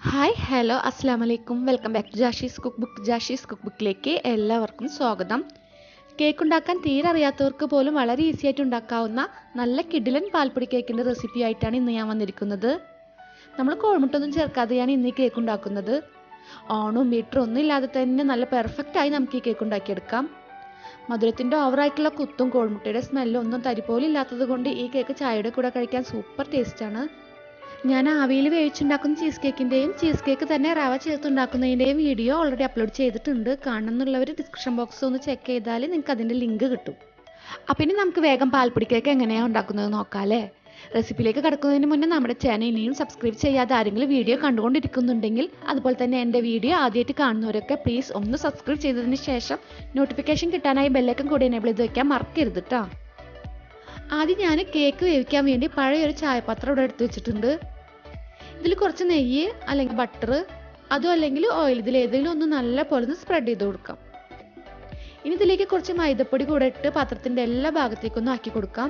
Hi hello അസ്സാം വലൈക്കും welcome back to Jashee's cookbook Jashee's cook ബുക്കിലേക്ക് എല്ലാവർക്കും സ്വാഗതം. കേക്ക് ഉണ്ടാക്കാൻ തീരെ അറിയാത്തവർക്ക് പോലും വളരെ ഈസി ആയിട്ട് ഉണ്ടാക്കാവുന്ന നല്ല കിഡിലൻ പാൽപ്പൊടി കേക്കിന്റെ റെസിപ്പി ആയിട്ടാണ് ഇന്ന് ഞാൻ വന്നിരിക്കുന്നത്. നമ്മൾ കോഴിമുട്ടൊന്നും ചേർക്കാതെയാണ് ഇന്ന് ഈ കേക്ക് ഉണ്ടാക്കുന്നത്. ഓണും മീറ്ററും ഒന്നും ഇല്ലാതെ തന്നെ നല്ല പെർഫെക്റ്റ് ആയി നമുക്ക് ഈ കേക്ക് ഉണ്ടാക്കിയെടുക്കാം. മധുരത്തിന്റെ ഓവറായിട്ടുള്ള കുത്തും കോഴിമുട്ടയുടെ സ്മെല്ലും ഒന്നും തരിപ്പോലും ഇല്ലാത്തത് കൊണ്ട് ഈ കേക്ക് ചായയുടെ കൂടെ കഴിക്കാൻ സൂപ്പർ ടേസ്റ്റാണ് ഞാൻ ആവിയിൽ വേവിച്ചുണ്ടാക്കുന്ന ചീസ് കേക്കിന്റെയും ചീസ് കേക്ക് തന്നെ റവ ചേർത്തുണ്ടാക്കുന്നതിന്റെയും വീഡിയോ ഓൾറെഡി അപ്ലോഡ് ചെയ്തിട്ടുണ്ട്. കാണണമെന്നുള്ളവർ ഡിസ്ക്രിപ്ഷൻ ബോക്സ് ഒന്ന് ചെക്ക് ചെയ്താൽ നിങ്ങൾക്ക് അതിന്റെ ലിങ്ക് കിട്ടും. അപ്പം ഇനി നമുക്ക് വേഗം പാൽപ്പൊടി കേക്ക് എങ്ങനെയാണ് ഉണ്ടാക്കുന്നത് നോക്കാമല്ലേ റെസിപ്പിയിലേക്ക് കിടക്കുന്നതിന് മുന്നേ നമ്മുടെ ചാനൽ ഇനിയും സബ്സ്ക്രൈബ് ചെയ്യാതെ ആരെങ്കിലും വീഡിയോ കണ്ടുകൊണ്ടിരിക്കുന്നുണ്ടെങ്കിൽ അതുപോലെ തന്നെ എന്റെ വീഡിയോ ആദ്യമായിട്ട് കാണുന്നവരൊക്കെ പ്ലീസ് ഒന്ന് സബ്സ്ക്രൈബ് ചെയ്തതിന് ശേഷം നോട്ടിഫിക്കേഷൻ കിട്ടാനായി ബെല്ലൈക്കൻ കൂടി എനേബിൾ ചെയ്ത് വയ്ക്കാൻ മറക്കരുത് കേട്ടോ ആദ്യം ഞാൻ കേക്ക് വേവിക്കാൻ വേണ്ടി പഴയൊരു ചായപാത്രം ഇവിടെ എടുത്ത് വെച്ചിട്ടുണ്ട്. ഇതിൽ കുറച്ച് നെയ്യ് അല്ലെങ്കിൽ ബട്ടർ അതും അല്ലെങ്കിൽ ഓയിൽ ഇതിൽ ഏതെങ്കിലും ഒന്ന് നല്ല പോലെ ഒന്ന് സ്പ്രെഡ് ചെയ്ത് കൊടുക്കാം. ഇനി ഇതിലേക്ക് കുറച്ച് മൈദപ്പൊടി കൂടെ ഇട്ട് പാത്രത്തിന്റെ എല്ലാ ഭാഗത്തേക്കൊന്നും ആക്കി കൊടുക്കാം.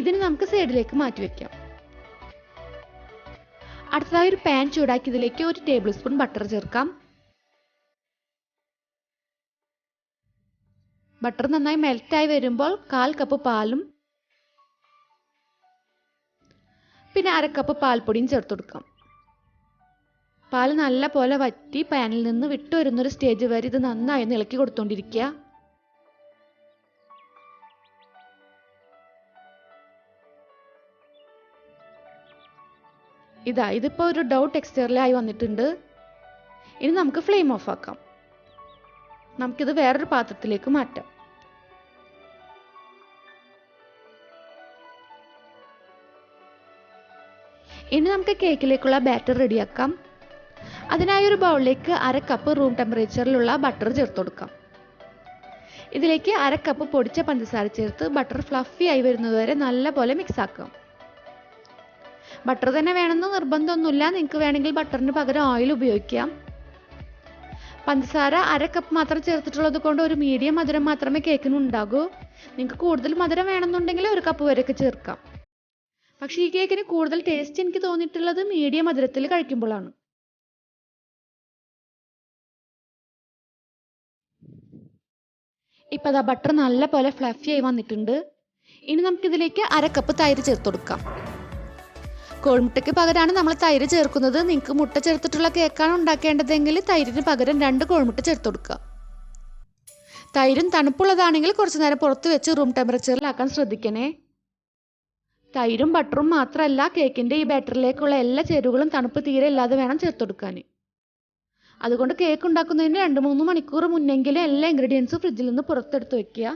ഇതിന് നമുക്ക് സൈഡിലേക്ക് മാറ്റി വെക്കാം. അടുത്തതായി ഒരു പാൻ ചൂടാക്കി ഇതിലേക്ക് ഒരു ടേബിൾ സ്പൂൺ ബട്ടർ ചേർക്കാം. ബട്ടർ നന്നായി മെൽറ്റായി വരുമ്പോൾ കാൽ കപ്പ് പാലും പിന്നെ അര കപ്പ് പാൽപ്പൊടിയും ചേർത്ത് കൊടുക്കാം. പാൽ നല്ല പോലെ വറ്റി പാനിൽ നിന്ന് വിട്ടു വരുന്നൊരു സ്റ്റേജ് വരെ ഇത് നന്നായി ഒന്ന് ഇളക്കി കൊടുത്തോണ്ടിരിക്കുക. ഇതാ ഇതിപ്പോൾ ഒരു ഡൗ ടെക്സ്ചറിലായി വന്നിട്ടുണ്ട്. ഇനി നമുക്ക് ഫ്ലെയിം ഓഫ് ആക്കാം. നമുക്കിത് വേറൊരു പാത്രത്തിലേക്ക് മാറ്റാം. ഇനി നമുക്ക് കേക്കിലേക്കുള്ള ബാറ്റർ റെഡിയാക്കാം. അതിനായി ഒരു ബൗളിലേക്ക് അര കപ്പ് റൂം ടെമ്പറേച്ചറിലുള്ള ബട്ടർ ചേർത്ത് കൊടുക്കാം. ഇതിലേക്ക് അര കപ്പ് പൊടിച്ച പഞ്ചസാര ചേർത്ത് ബട്ടർ ഫ്ലഫി ആയി വരുന്നതുവരെ നല്ലപോലെ മിക്സ് ആക്കാം. ബട്ടർ തന്നെ വേണമെന്ന് നിർബന്ധമൊന്നുമില്ല. നിങ്ങൾക്ക് വേണമെങ്കിൽ ബട്ടറിന് പകരം ഓയിൽ ഉപയോഗിക്കാം. പഞ്ചസാര അര കപ്പ് മാത്രം ചേർത്തിട്ടുള്ളത് കൊണ്ട് ഒരു മീഡിയം മധുരം മാത്രമേ കേക്കിന് ഉണ്ടാകൂ. നിങ്ങൾക്ക് കൂടുതൽ മധുരം വേണമെന്നുണ്ടെങ്കിൽ ഒരു കപ്പ് വരെയൊക്കെ ചേർക്കാം. പക്ഷേ ഈ കേക്കിന് കൂടുതൽ ടേസ്റ്റ് എനിക്ക് തോന്നിയിട്ടുള്ളത് മീഡിയം മധുരത്തിൽ കഴിക്കുമ്പോഴാണ്. ഇപ്പം അതാ ബട്ടർ നല്ല പോലെ ഫ്ലഫി ആയി വന്നിട്ടുണ്ട്. ഇനി നമുക്കിതിലേക്ക് അര കപ്പ് തൈര് ചേർത്ത് കൊടുക്കാം. കോഴിമുട്ടയ്ക്ക് പകരമാണ് നമ്മൾ തൈര് ചേർക്കുന്നത്. നിങ്ങൾക്ക് മുട്ട ചേർത്തിട്ടുള്ള കേക്കാണ് ഉണ്ടാക്കേണ്ടതെങ്കിൽ തൈരിന് പകരം രണ്ട് കോഴിമുട്ട ചേർത്ത് കൊടുക്കുക. തൈരും തണുപ്പുള്ളതാണെങ്കിൽ കുറച്ച് നേരം പുറത്ത് വെച്ച് റൂം ടെമ്പറേച്ചറിലാക്കാൻ ശ്രദ്ധിക്കണേ. തൈരും ബട്ടറും മാത്രമല്ല കേക്കിന്റെ ഈ ബാറ്ററിലേക്കുള്ള എല്ലാ ചേരുവകളും തണുപ്പ് തീരെ ഇല്ലാതെ വേണം ചേർത്ത് കൊടുക്കാൻ. അതുകൊണ്ട് കേക്ക് ഉണ്ടാക്കുന്നതിന് രണ്ട് മൂന്ന് മണിക്കൂർ മുന്നെങ്കിലും എല്ലാ ഇൻഗ്രീഡിയൻസും ഫ്രിഡ്ജിൽ നിന്ന് പുറത്തെടുത്ത് വെക്കുക.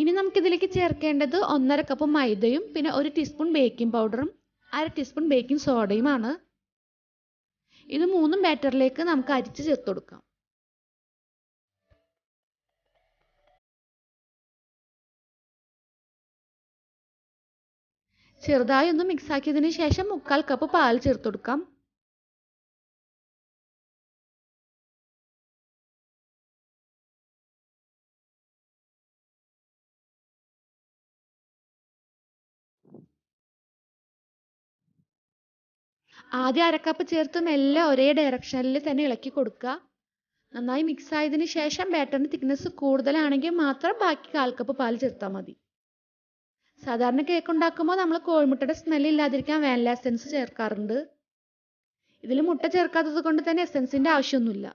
ഇനി നമുക്കിതിലേക്ക് ചേർക്കേണ്ടത് ഒന്നര കപ്പ് മൈദയും പിന്നെ ഒരു ടീസ്പൂൺ ബേക്കിംഗ് പൗഡറും അര ടീസ്പൂൺ ബേക്കിംഗ് സോഡയുമാണ് ഇത് മൂന്നും ബാറ്ററിലേക്ക് നമുക്ക് അരിച്ച് ചേർത്ത് കൊടുക്കാം. ചെറുതായി ഒന്ന് മിക്സ് ആക്കിയതിന് ശേഷം മുക്കാൽ കപ്പ് പാൽ ചേർത്ത് കൊടുക്കാം ആദ്യം അരക്കപ്പ് ചേർത്ത് മെല്ലെ ഒരേ ഡയറക്ഷനിൽ തന്നെ ഇളക്കി കൊടുക്കുക. നന്നായി മിക്സ് ആയതിന് ശേഷം ബാറ്ററിന് തിക്നെസ് കൂടുതലാണെങ്കിൽ മാത്രം ബാക്കി കാൽ കപ്പ് പാൽ ചേർത്താൽ മതി. സാധാരണ കേക്ക് ഉണ്ടാക്കുമ്പോൾ നമ്മൾ കോഴിമുട്ടയുടെ സ്മെൽ ഇല്ലാതിരിക്കാൻ വാനില എസെൻസ് ചേർക്കാറുണ്ട്. ഇതിൽ മുട്ട ചേർക്കാത്തത് കൊണ്ട് തന്നെ എസെൻസിന്റെ ആവശ്യമൊന്നുമില്ല.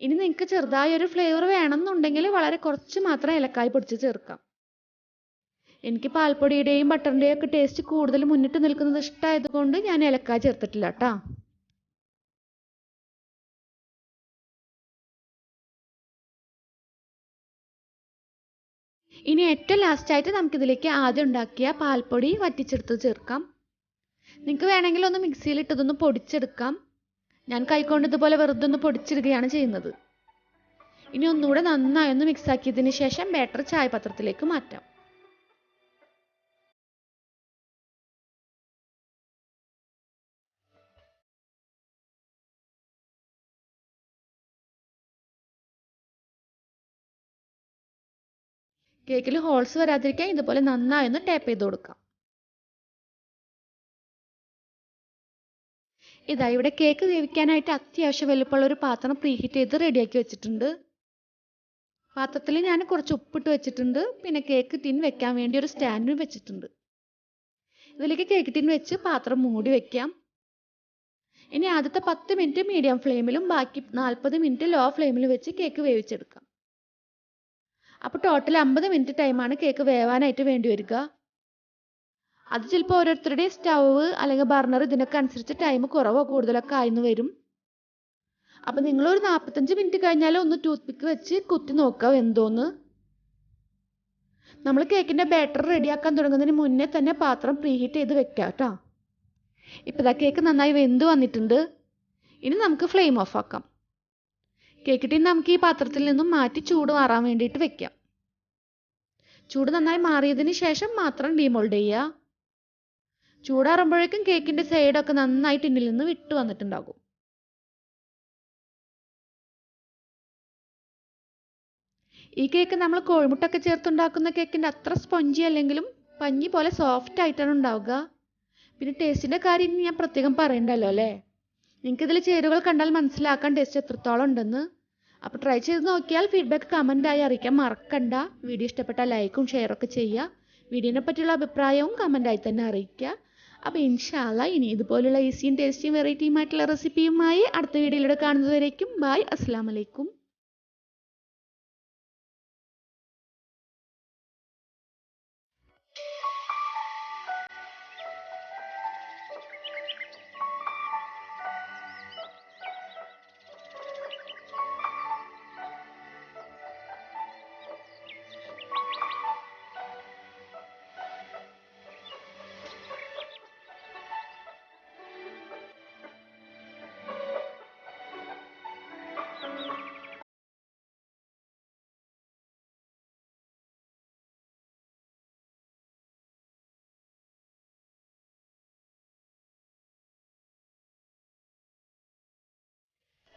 ഇനി നിങ്ങൾക്ക് ചെറുതായി ഒരു ഫ്ലേവർ വേണമെന്നുണ്ടെങ്കിൽ വളരെ കുറച്ച് മാത്രം ഏലക്കായ് പൊടിച്ച് ചേർക്കാം. എനിക്ക് പാൽപ്പൊടിയുടെയും ബട്ടറിന്റെയും ഒക്കെ ടേസ്റ്റ് കൂടുതൽ മുന്നിട്ട് നിൽക്കുന്നത് ഇഷ്ടമായതുകൊണ്ട് ഞാൻ ഏലക്കായ ചേർത്തിട്ടില്ല കേട്ടോ ഇനി ഏറ്റവും ലാസ്റ്റായിട്ട് നമുക്കിതിലേക്ക് ആദ്യം ഉണ്ടാക്കിയ പാൽപ്പൊടി വറ്റിച്ചെടുത്ത് ചേർക്കാം. നിങ്ങൾക്ക് വേണമെങ്കിൽ ഒന്ന് മിക്സിയിൽ ഇട്ടതൊന്ന് പൊടിച്ചെടുക്കാം. ഞാൻ കൈകൊണ്ട് ഇതുപോലെ വെറുതെ ഒന്ന് പൊടിച്ചിടുകയാണ് ചെയ്യുന്നത്. ഇനി ഒന്നുകൂടെ നന്നായി ഒന്ന് മിക്സ് ആക്കിയതിന് ശേഷം ബാറ്റർ ചായപാത്രത്തിലേക്ക് മാറ്റാം. കേക്കിൽ ഹോൾസ് വരാതിരിക്കാൻ ഇതുപോലെ നന്നായി ഒന്ന് ടാപ്പ് ചെയ്ത് കൊടുക്കാം. ഇതാ ഇവിടെ കേക്ക് വേവിക്കാനായിട്ട് അത്യാവശ്യം വലുപ്പമുള്ള ഒരു പാത്രം പ്രീഹീറ്റ് ചെയ്ത് റെഡിയാക്കി വെച്ചിട്ടുണ്ട്. പാത്രത്തിൽ ഞാൻ കുറച്ച് ഉപ്പിട്ട് വെച്ചിട്ടുണ്ട്. പിന്നെ കേക്ക് ടിൻ വെക്കാൻ വേണ്ടി ഒരു സ്റ്റാൻഡും വെച്ചിട്ടുണ്ട്. ഇതിലേക്ക് കേക്ക് ടിൻ വെച്ച് പാത്രം മൂടി വെക്കാം. ഇനി ആദ്യത്തെ പത്ത് മിനിറ്റ് മീഡിയം ഫ്ലെയിമിലും ബാക്കി നാൽപ്പത് മിനിറ്റ് ലോ ഫ്ലെയിമിലും വെച്ച് കേക്ക് വേവിച്ചെടുക്കാം. അപ്പോൾ ടോട്ടൽ അമ്പത് മിനിറ്റ് ടൈമാണ് കേക്ക് വേവാനായിട്ട് വേണ്ടി വരിക. അത് ചിലപ്പോൾ ഓരോരുത്തരുടെയും സ്റ്റവ് അല്ലെങ്കിൽ ബർണർ ഇതിനൊക്കെ അനുസരിച്ച് ടൈം കുറവോ കൂടുതലൊക്കെ ആയിന്ന് വരും. അപ്പം നിങ്ങളൊരു നാൽപ്പത്തഞ്ച് മിനിറ്റ് കഴിഞ്ഞാൽ ഒന്ന് ടൂത്ത് പിക്ക് വെച്ച് കുത്തി നോക്കുക എന്തോന്ന്. നമ്മൾ കേക്കിന്റെ ബാറ്റർ റെഡിയാക്കാൻ തുടങ്ങുന്നതിന് മുന്നേ തന്നെ പാത്രം പ്രീഹീറ്റ് ചെയ്ത് വെക്കാം കേട്ടോ ദാ ഇതാ കേക്ക് നന്നായി വെന്ത് വന്നിട്ടുണ്ട്. ഇനി നമുക്ക് ഫ്ലെയിം ഓഫ് ആക്കാം. കേക്ക് ടിൻ നമുക്ക് ഈ പാത്രത്തിൽ നിന്നും മാറ്റി ചൂട് മാറാൻ വേണ്ടിയിട്ട് വെക്കാം. ചൂട് നന്നായി മാറിയതിന് ശേഷം മാത്രം ഡീമോൾഡ് ചെയ്യുക ചൂടാറുമ്പോഴേക്കും കേക്കിന്റെ സൈഡൊക്കെ നന്നായി ടിന്നിൽ നിന്ന് വിട്ടു വന്നിട്ടുണ്ടാകും. ഈ കേക്ക് നമ്മൾ കോഴിമുട്ടൊക്കെ ചേർത്തുണ്ടാക്കുന്ന കേക്കിന്റെ അത്ര സ്പോഞ്ചി അല്ലെങ്കിലും പഞ്ഞി പോലെ സോഫ്റ്റ് ആയിട്ടാണ് ഉണ്ടാവുക. പിന്നെ ടേസ്റ്റിന്റെ കാര്യം ഞാൻ പ്രത്യേകം പറയണ്ടല്ലോ അല്ലേ? നിങ്ങൾക്കിതിൽ ചേരുവകൾ കണ്ടാൽ മനസ്സിലാക്കാൻ ടേസ്റ്റ് എത്രത്തോളം ഉണ്ടെന്ന്. അപ്പോൾ ട്രൈ ചെയ്ത് നോക്കിയാൽ ഫീഡ്ബാക്ക് കമന്റായി അറിയിക്കാൻ മറക്കണ്ട. വീഡിയോ ഇഷ്ടപ്പെട്ടാൽ ലൈക്കും ഷെയറൊക്കെ ചെയ്യുക. വീഡിയോനെ പറ്റിയുള്ള അഭിപ്രായവും കമന്റായി തന്നെ അറിയിക്കുക. അപ്പോൾ ഇൻഷാല്ല ഇനി ഇതുപോലുള്ള ഈസിയും ടേസ്റ്റിയും വെറൈറ്റിയുമായിട്ടുള്ള റെസിപ്പിയുമായി അടുത്ത വീഡിയോയിലൂടെ കാണുന്നതുവരേക്കും. ബായ് അസ്സാം വലൈക്കും